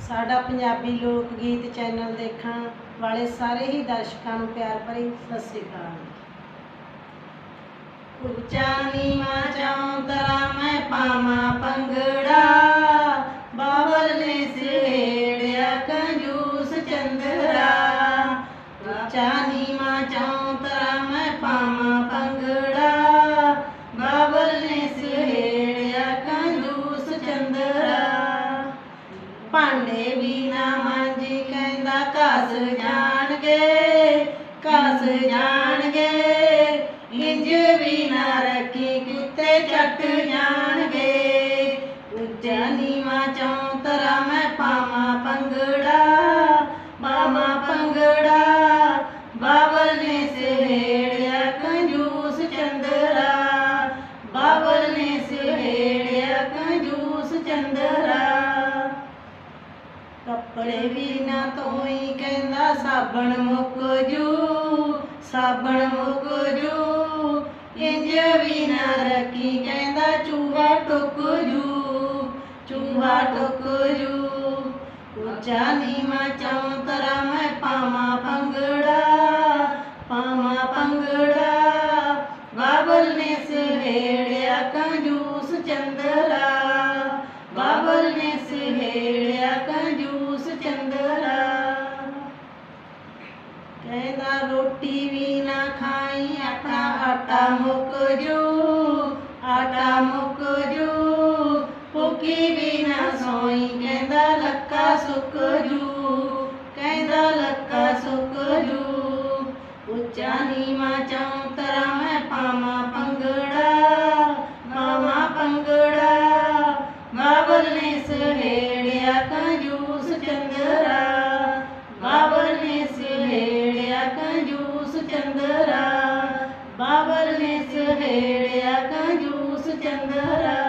ਸਾਡਾ ਪੰਜਾਬੀ ਲੋਕ ਗੀਤ ਚੈਨਲ ਦੇਖਣ ਵਾਲੇ ਸਾਰੇ ਹੀ ਦਰਸ਼ਕਾਂ ਨੂੰ ਪਿਆਰ ਭਰੀ ਸਤਿ ਸ੍ਰੀ ਅਕਾਲ। ਉੱਚਾ ਨੀਵਾਂ ਚੌਂਤਰਾ ਮੈਂ ਪਾਵਾਂ ਪੰਗੜਾ ਬਾਬਰ ਨੇ ਸਿਹੜਿਆ ਕੰਜੂਸ ਚੰਦਰਾ। ਭਾਂਡੇ ਵੀ ਮਾਂਜੀ ਕਹਿੰਦਾ ਘਸ ਜਾਣਗੇ ਘਸ ਜਾਣਗੇ। ਇੰਜ ਵੀ ਰੱਖੀ ਕੁੱਤੇ ਚੱਟ ਜਾਣ। ਕੱਪੜੇ ਵੀ ਨਾ ਧੋਈ ਕਹਿੰਦਾ, ਸਾਬਣ ਮੁੱਕ ਜੂ, ਸਾਬਣ ਮੁੱਕ ਜੂ। ਇੰਜ ਵੀ ਨਾ ਰੱਖੀ ਕਹਿੰਦਾ, ਚੂਹਾ ਟੁੱਕ ਜੂ, ਚੂਹਾ ਟੁੱਕ ਜੂ। ਉੱਚਾ ਨੀਵਾਂ ਚੌਂਤਰਾ ਮੈਂ ਪਾਵਾਂ ਪੰਗੜਾ ਪਾਵਾਂ ਪੰਗੜਾ ਬਾਬਲ ਨੇ ਸਿਹੜਿਆ ਕੰਜੂਸ ਚੰਦਰਾ। ਕਹਿੰਦਾ ਰੋਟੀ ਵੀ ਨਾ ਖਾਈ, ਆਟਾ ਆਟਾ ਮੁੱਕ ਜੂ, ਆਟਾ ਮੁੱਕ ਜੂ। ਭੁੱਖੀ ਵੀ ਨਾ ਸੋਈ, ਕਹਿੰਦਾ ਲੱਕਾ ਸੁੱਕ ਜੂ, ਕਹਿੰਦਾ ਲੱਕਾ ਸੁੱਕ ਜੂ। ਉੱਚਾ ਨੀਵਾਂ ਚੌਂਤਰਾ ਮੈਂ ਪਾਵਾਂ ਚੰਦਰਾ ਬਾਬਲ ਨੇ ਸਹੇੜਿਆ ਕੰਜੂਸ ਚੰਦਰਾ